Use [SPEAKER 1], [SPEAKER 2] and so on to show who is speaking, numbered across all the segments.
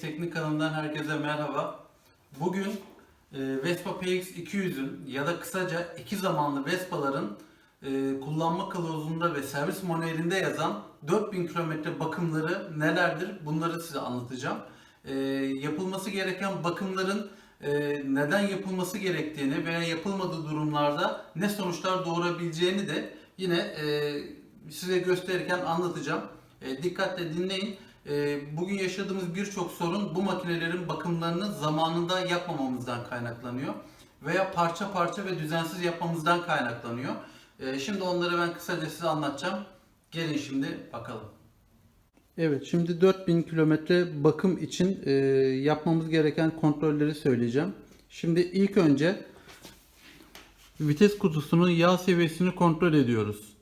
[SPEAKER 1] Teknik kanalından herkese merhaba. Bugün e, Vespa PX 200'ün ya da kısaca iki zamanlı Vespa'ların e, kullanma kılavuzunda ve servis manuelinde yazan 4000 kilometre bakımları nelerdir bunları size anlatacağım. E, yapılması gereken bakımların neden yapılması gerektiğini veya yapılmadığı durumlarda ne sonuçlar doğurabileceğini de yine size gösterirken anlatacağım. Dikkatle dinleyin. E, bugün yaşadığımız birçok sorun bu makinelerin bakımlarını zamanında yapmamamızdan kaynaklanıyor. Veya parça parça ve düzensiz yapmamızdan kaynaklanıyor. E, şimdi onları ben kısaca size anlatacağım. Gelin şimdi bakalım. Evet, şimdi 4000 kilometre bakım için e, yapmamız gereken kontrolleri söyleyeceğim. Şimdi ilk önce vites kutusunun yağ seviyesini kontrol ediyoruz.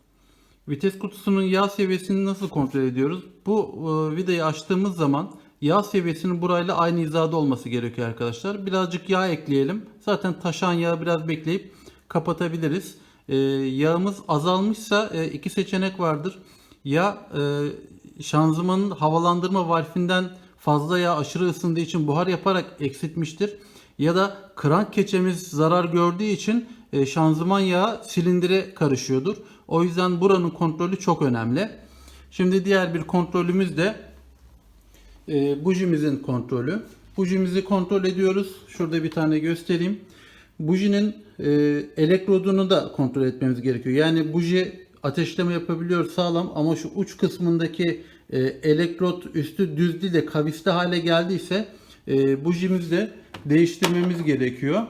[SPEAKER 1] Vites kutusunun yağ seviyesini nasıl kontrol ediyoruz? Bu e, vidayı açtığımız zaman yağ seviyesinin burayla aynı hizada olması gerekiyor arkadaşlar. Birazcık yağ ekleyelim. Zaten taşan yağı biraz bekleyip kapatabiliriz. E, yağımız azalmışsa e, iki seçenek vardır. Ya e, şanzımanın havalandırma valfinden fazla yağ aşırı ısındığı için buhar yaparak eksiltmiştir. Ya da krank keçemiz zarar gördüğü için şanzıman yağı silindire karışıyordur. O yüzden buranın kontrolü çok önemli. Şimdi diğer bir kontrolümüz de e, bujimizin kontrolü. Bujimizi kontrol ediyoruz. Şurada bir tane göstereyim. Bujinin e, elektrodunu da kontrol etmemiz gerekiyor. Yani buji ateşleme yapabiliyor sağlam ama şu uç kısmındaki e, elektrot üstü düz değil de kavisli hale geldiyse e, bujimizi de değiştirmemiz gerekiyor.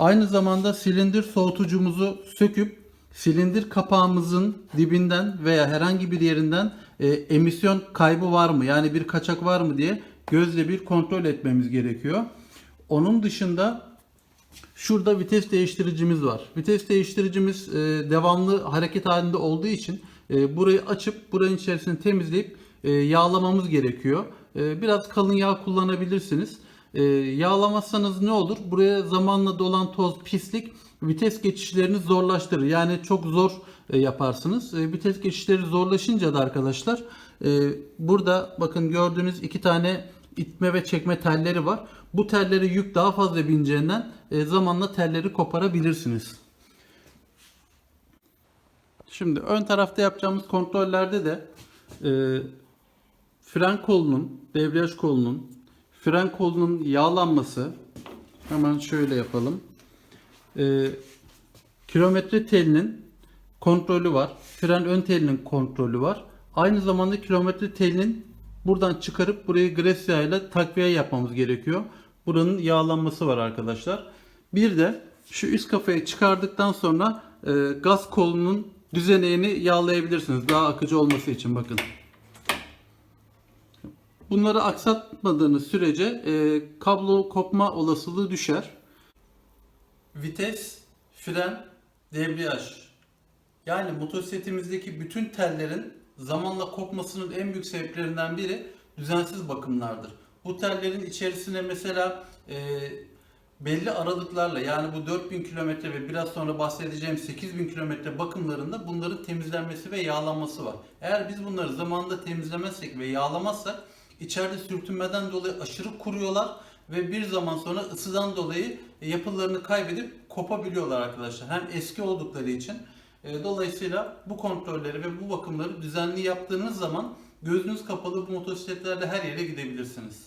[SPEAKER 1] Aynı zamanda silindir soğutucumuzu söküp silindir kapağımızın dibinden veya herhangi bir yerinden e, emisyon kaybı var mı? Yani bir kaçak var mı diye gözle bir kontrol etmemiz gerekiyor. Onun dışında şurada vites değiştiricimiz var. Vites değiştiricimiz e, devamlı hareket halinde olduğu için e, burayı açıp buranın içerisini temizleyip e, yağlamamız gerekiyor. E, biraz kalın yağ kullanabilirsiniz. E, yağlamazsanız ne olur? Buraya zamanla dolan toz, pislik vites geçişlerini zorlaştırır. Yani çok zor e, yaparsınız. E, vites geçişleri zorlaşınca da arkadaşlar e, burada bakın gördüğünüz iki tane itme ve çekme telleri var. Bu telleri yük daha fazla bineceğinden e, zamanla telleri koparabilirsiniz. Şimdi ön tarafta yapacağımız kontrollerde de e, fren kolunun, debriyaj kolunun, fren kolunun yağlanması hemen şöyle yapalım. E, kilometre telinin kontrolü var. Fren ön telinin kontrolü var. Aynı zamanda kilometre telinin buradan çıkarıp burayı Grecia ile takviye yapmamız gerekiyor. Buranın yağlanması var arkadaşlar. Bir de şu üst kafayı çıkardıktan sonra e, gaz kolunun düzeneğini yağlayabilirsiniz. Daha akıcı olması için bakın. Bunları aksatmadığınız sürece e, kablo kopma olasılığı düşer. Vites, fren, debriyaj. Yani motosikletimizdeki bütün tellerin zamanla kopmasının en büyük sebeplerinden biri düzensiz bakımlardır. Bu tellerin içerisine mesela e, belli aralıklarla yani bu 4000 kilometre ve biraz sonra bahsedeceğim 8000 kilometre bakımlarında bunların temizlenmesi ve yağlanması var. Eğer biz bunları zamanında temizlemezsek ve yağlamazsak içeride sürtünmeden dolayı aşırı kuruyorlar ve bir zaman sonra ısıdan dolayı yapılarını kaybedip kopabiliyorlar arkadaşlar. Hem eski oldukları için. E, Dolayısıyla bu kontrolleri ve bu bakımları düzenli yaptığınız zaman gözünüz kapalı bu motosikletlerle her yere gidebilirsiniz.